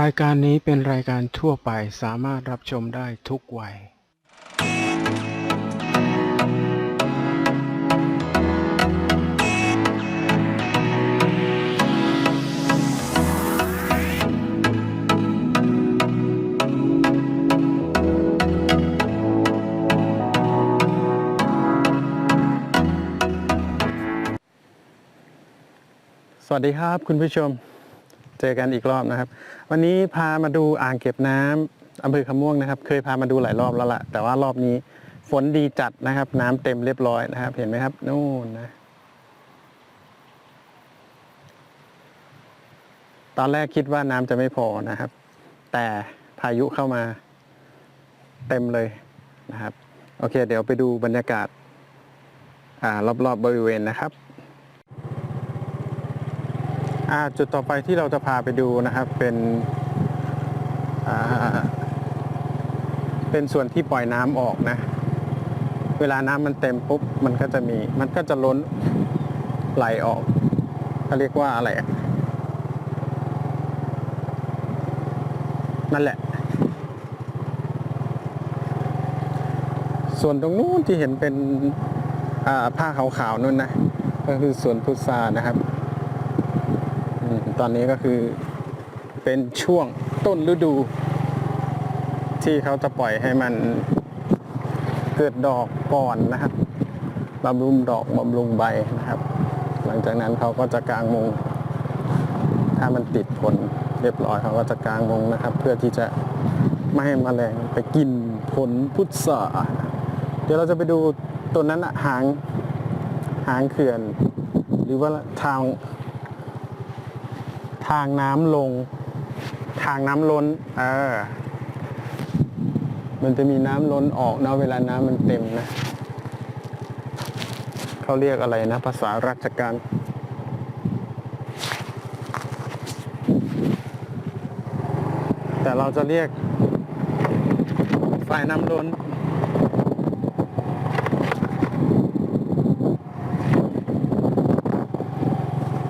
รายการนี้เป็นรายการทั่วไปสามารถรับชมได้ทุกวัย สวัสดีครับคุณผู้ชม เจอกันอีกรอบนะครับ วันนี้พามาดูอ่างเก็บน้ำอำเภอคำม่วงนะครับ เคยพามาดูหลายรอบแล้วล่ะ แต่ว่ารอบนี้ฝนดีจัดนะครับ น้ำเต็มเรียบร้อยนะครับ เห็นไหมครับนู่นนะตอนแรกคิดว่าน้ำจะไม่พอนะครับ แต่พายุเข้ามาเต็มเลยนะครับ โอเค เดี๋ยวไปดูบรรยากาศอ่ารอบๆบบริเวณนะครับ จุดต่อไปที่เราจะพาไปดูนะครับเป็นเป็นส่วนที่ปล่อยน้ำออกนะ เวลาน้ำมันเต็มปุ๊บมันก็จะมี มันก็จะล้นไหลออกเขาเรียกว่าอะไรนั่นแหละ ส่วนตรงนู้นที่เห็นเป็นผ้าขาวๆนู่นนะ ก็คือสวนพุทรานะครับ ตอนนี้ก็คือเป็นช่วงต้นฤดู ที่เขาจะปล่อยให้มันเกิดดอกก่อนนะครับบำรุงดอกบำรุงใบนะครับ หลังจากนั้นเขาก็จะกางมุง ถ้ามันติดผลเรียบร้อยเขาก็จะกางมุงนะครับ เพื่อที่จะไม่ให้แมลงไปกินผลพุทราเดี๋ยวเราจะไปดูต้นนั้นหางหางเขื่อน หรือว่าทาง ทางน้ำลง ทางน้ำล้น เออ มันจะมีน้ำล้นออกนะเวลาน้ำมันเต็มนะเขาเรียกอะไรนะ ภาษาราชการแต่เราจะเรียกฝ่ายน้ำล้น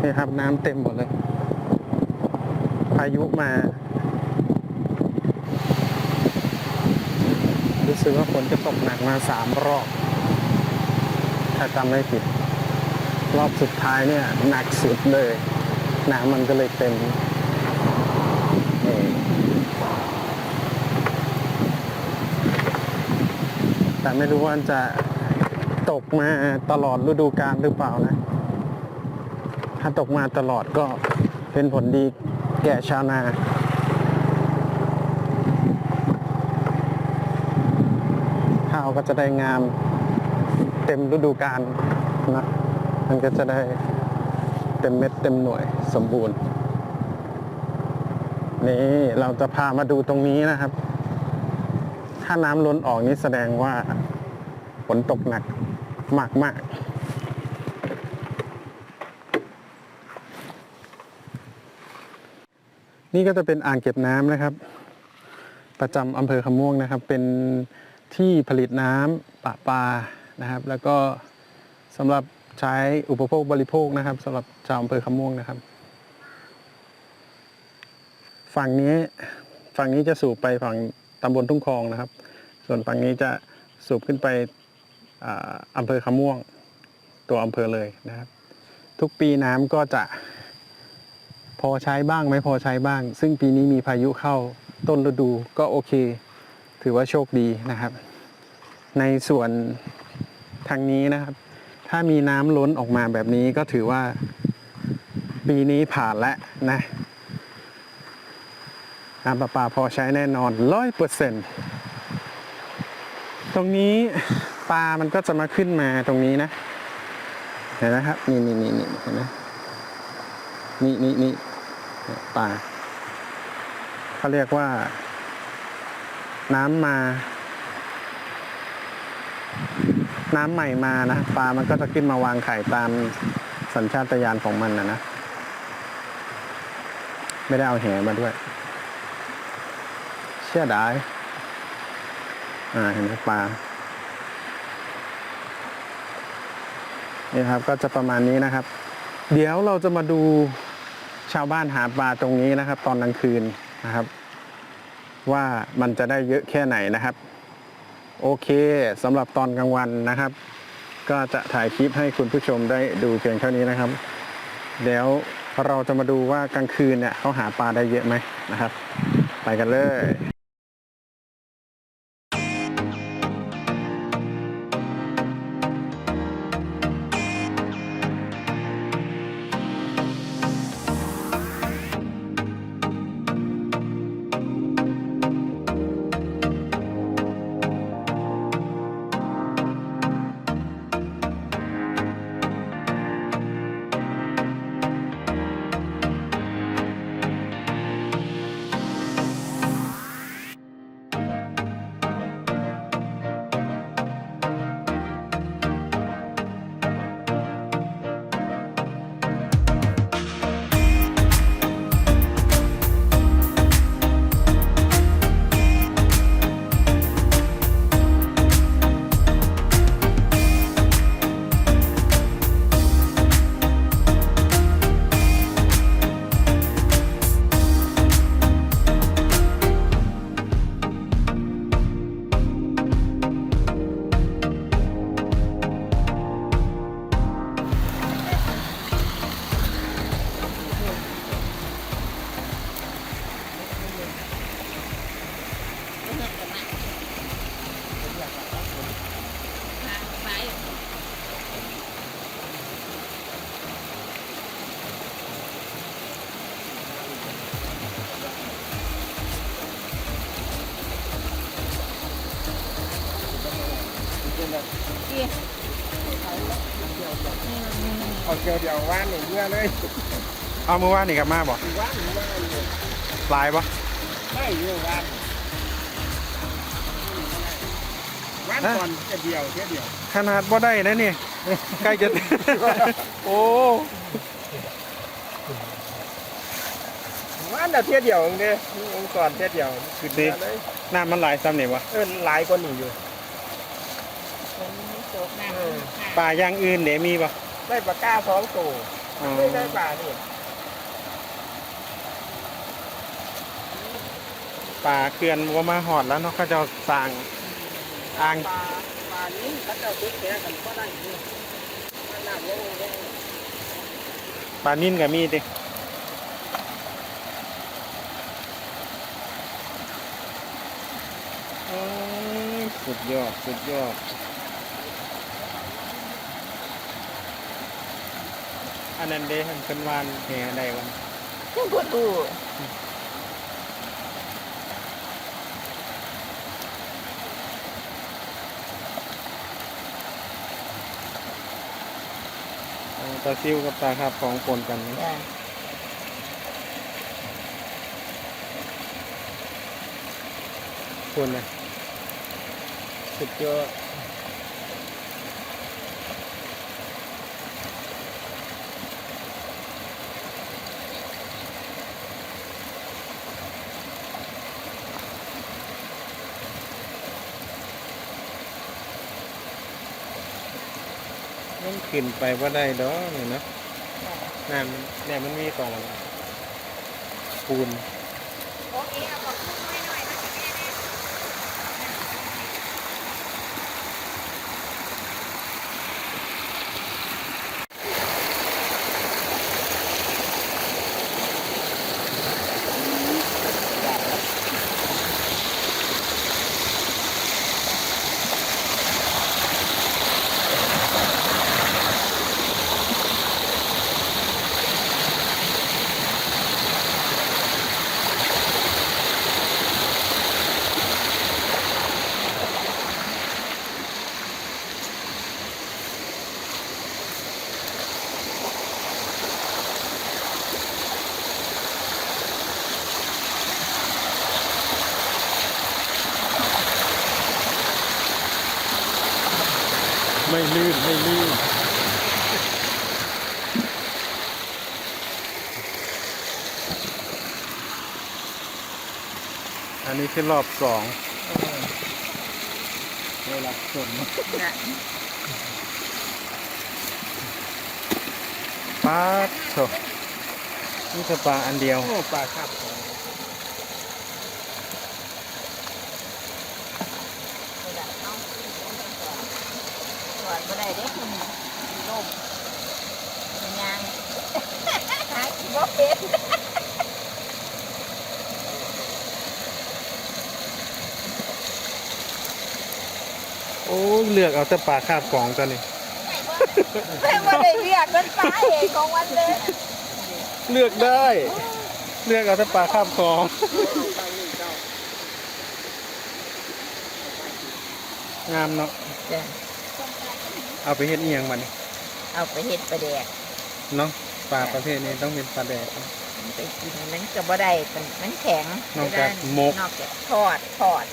นี่ครับน้ำเต็มหมดเลยายุมา รู้สึกว่าฝนจะตกหนักมาสามรอบ ถ้าจำไม่ผิด รอบสุดท้ายเนี่ยหนักสุดเลยน้ำมันก็เลยเต็มนี่แต่ไม่รู้ว่าจะตกมาตลอดฤดูกาลหรือเปล่านะ ถ้าตกมาตลอดก็เป็นผลดี แก่ชาวนาข้าวก็จะได้งามเต็มฤดูกาลนะมันก็จะได้เต็มเม็ดเต็มหน่วยสมบูรณ์ นี่เราจะพามาดูตรงนี้นะครับ ถ้าน้ำล้นออกนี่แสดงว่าฝนตกหนักมากมาก นี่ก็จะเป็นอ่างเก็บน้ำนะครับ ประจำอำเภอคำม่วงนะครับ เป็นที่ผลิตน้ำประปานะครับ แล้วก็สำหรับใช้อุปโภคบริโภคนะครับสำหรับชาวอำเภอคำม่วงนะครับ ฝั่งนี้ฝั่งนี้จะสูบไปฝั่งตำบลทุ่งคลองนะครับ ส่วนฝั่งนี้จะสูบขึ้นไปอ่าอำเภอคำม่วง ตัวอำเภอเลยนะครับ ทุกปีน้ำก็จะ พอใช้บ้างไม่พอใช้บ้าง ซึ่งปีนี้มีพายุเข้าต้นฤดูก็โอเค ถือว่าโชคดีนะครับ ในส่วนทางนี้นะครับ ถ้ามีน้ำล้นออกมาแบบนี้ก็ถือว่า ปีนี้ผ่านแล้วนะน้ำประปาพอใช้แน่นอนร้อยเปอร์เซ็นต์ตรงนี้ปลามันก็จะมาขึ้นมาตรงนี้นะ เห็นไหมครับ นี่นี่นี่นี่เห็นไหมนี่นี่นี่ เนี่ยปลาเขาเรียกว่า น้ำมา น้ำใหม่มานะปลามันก็จะขึ้นมาวางไข่ตามสัญชาตญาณของมันนะนะ ไม่ได้เอาแหมาด้วย เชื่อได้อ่าเห็นไหมปลานี่ครับก็จะประมาณนี้นะครับ เดี๋ยวเราจะมาดู ชาวบ้านหาปลาตรงนี้นะครับ ตอนกลางคืนนะครับ ว่ามันจะได้เยอะแค่ไหนนะครับ โอเคสำหรับตอนกลางวันนะครับ ก็จะถ่ายคลิปให้คุณผู้ชมได้ดูเพียงเท่านี้นะครับ เดี๋ยวเราจะมาดูว่ากลางคืนเนี่ยเขาหาปลาได้เยอะไหมนะครับ ไปกันเลย เอาเกียวเดียวว่านหนึ่งเมื่อเลยเอามือว่านนี่กลับมาบอกว่านหนึ่งว่านเลยลายปะไม่เยอะว่าน ว่านก่อนแค่เดียวแค่เดียวขนาดบ่ได้นะนี่ ใกล้จะ โอ้ว่านแต่เทียเดียวเองเด้องก่อนเทียเดียวคือเดียวเลยน้ำมันหลายซ้ำนี่วะเออหลายกว่านี้อยู่ปลาอย่างอื่นเดี๋ยวมีปะได้ปลาก้าสองตัวอ๋อไม่ได้ปลานี่ปลาเกลือนว่ามาหอดแล้วเนาะเขาจะสั่ง อ่างปลาปลานี้เขาจะซื้อแค่กันก็ได้นี่มันน้ำลงลงปลานิ่นกับมีดิอืมสุดยอด สุดยอด อันนั้นเด้มันเป็นวานแห่ใดวันยังปวดตู้ เอาปลาซิวกับปลาคาบของปนกันนะคนนะสุดยอด ขึ้นไปว่าได้ดอกนี่เนาะนั่นเนี่ยมันมีตรงปูน โอเคเอาขอบคุณ ไม่ลื่น ไม่ลื่น อันนี้คือรอบสองเวลาฝนปลาโถนี่คือปลาอันเดียว โอ้ปลาครับ บ่ได้เด้คุณลมเป็นยัง หากินบ่ เป็นโอ้ยเลือกเอาแต่ปลาคาบกล่องตัวนี้ ไม่ว่าได้เรียกมันตายเองของวันเลยเลือกได้ เลือกเอาแต่ปลาคาบกล่องงามเนาะจ้ะเอาไปเฮ็ดเอียงมันเอาไปเฮ็ดปลาแดกเนาะ ปลาประเภทนี้ต้องเป็นปลาแดกไปกินมันก็บ่ได้มันมันแข็งนอกจากหมก นอกจากทอดทอด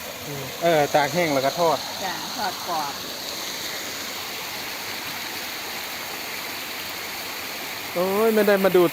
เออตากแห้งแล้วก็ทอด จ้ะทอดกรอบโอ้ยไม่ได้มาดู